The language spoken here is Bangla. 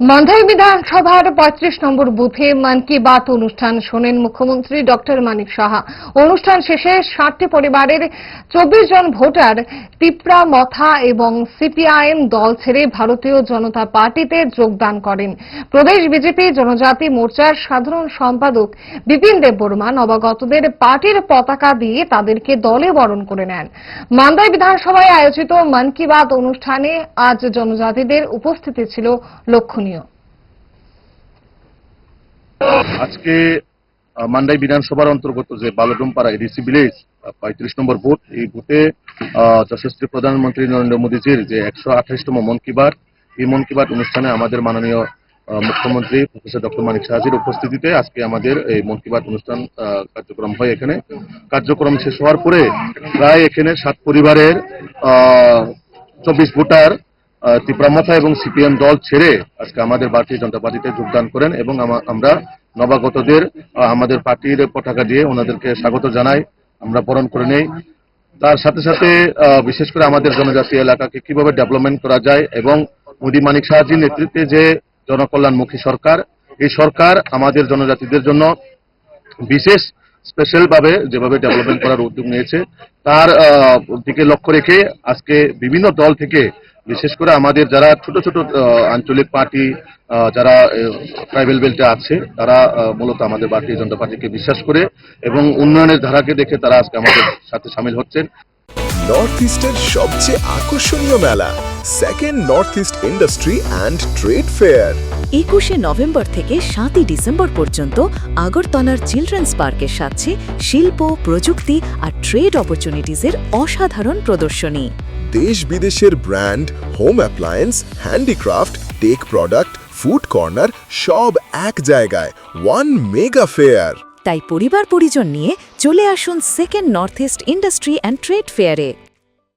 মান্ধাই বিধানসভার পঁয়ত্রিশ নম্বর বুথে মন কি বাত অনুষ্ঠান শোনেন মুখ্যমন্ত্রী ডক্টর মানিক সাহা। অনুষ্ঠান শেষে ষাটটি পরিবারের চব্বিশ জন ভোটার তিপ্রা মথা এবং সিপিআইএম দল ছেড়ে ভারতীয় জনতা পার্টিতে যোগদান করেন। প্রদেশ বিজেপি জনজাতি মোর্চার সাধারণ সম্পাদক বিপিন দেববর্মা নবাগতদের পার্টির পতাকা দিয়ে তাদেরকে দলে বরণ করে নেন। মান্দাই বিধানসভায় আয়োজিত মন কি বাত অনুষ্ঠানে আজ জনজাতিদের উপস্থিতি ছিল লক্ষণীয়। আজকে মান্ডাই বিধানসভার অন্তর্গত যে বালডুমপাড়া এডিসি ভিলেজ পঁয়ত্রিশ নম্বর ভোট এই আহ, যশস্বী প্রধানমন্ত্রী নরেন্দ্র মোদীজির যে একশো আঠাশতম মন কি বাত এই মন কি বাত অনুষ্ঠানে আমাদের মাননীয় মুখ্যমন্ত্রী প্রফেসর ডক্টর মানিক সাহাজির উপস্থিতিতে আজকে আমাদের এই মন কি বাত অনুষ্ঠান কার্যক্রম হয় এখানে। কার্যক্রম শেষ হওয়ার পরে প্রায় এখানে সাত পরিবারের চব্বিশ ভোটার আহ, তিপ্রামথা এবং সিপিএম দল ছেড়ে আজকে আমাদের ভারতীয় জনতা পার্টিতে যোগদান করেন এবং আমরা নবাগতদের আমাদের পার্টির পতাকা দিয়ে ওনাদেরকে স্বাগত জানাই, আমরা বরণ করে নেই। তার সাথে সাথে বিশেষ করে আমাদের জনজাতি এলাকাকে কীভাবে ডেভেলপমেন্ট করা যায় এবং মোদী মানিক শাহজির নেতৃত্বে যে জনকল্যাণমুখী সরকার, এই সরকার আমাদের জনজাতিদের জন্য বিশেষ স্পেশাল ভাবে যেভাবে ডেভেলপমেন্ট করার উদ্যোগ নিয়েছে, তার দিকে লক্ষ্য রেখে আজকে বিভিন্ন দল থেকে, বিশেষ করে আমাদের যারা ছোট ছোট আঞ্চলিক পার্টি যারা ট্রাইবেল বেল্টে আছে, তারা মূলত আমাদের ভারতীয় জনতা পার্টিকে বিশ্বাস করে এবং উন্নয়নের ধারাকে দেখে তারা আজকে আমাদের সাথে সামিল হচ্ছেন। নর্থ ইস্টের সবচেয়ে আকর্ষণীয় মেলা second North East industry and trade fair একুশে নভেম্বর থেকে সাতই ডিসেম্বর পর্যন্ত আগরতলার চিলড্রেন্স পার্কের সাথে শিল্প প্রযুক্তি আর ট্রেড অপরচুনিটিজের অসাধারণ প্রদর্শনী। দেশ বিদেশের brand home appliance handicraft tech product food corner সব এক জায়গায় ওয়ান মেগা ফেয়ার। তাই পরিবার পরিজন নিয়ে চলে আসুন second North East industry and trade ফেয়ারে।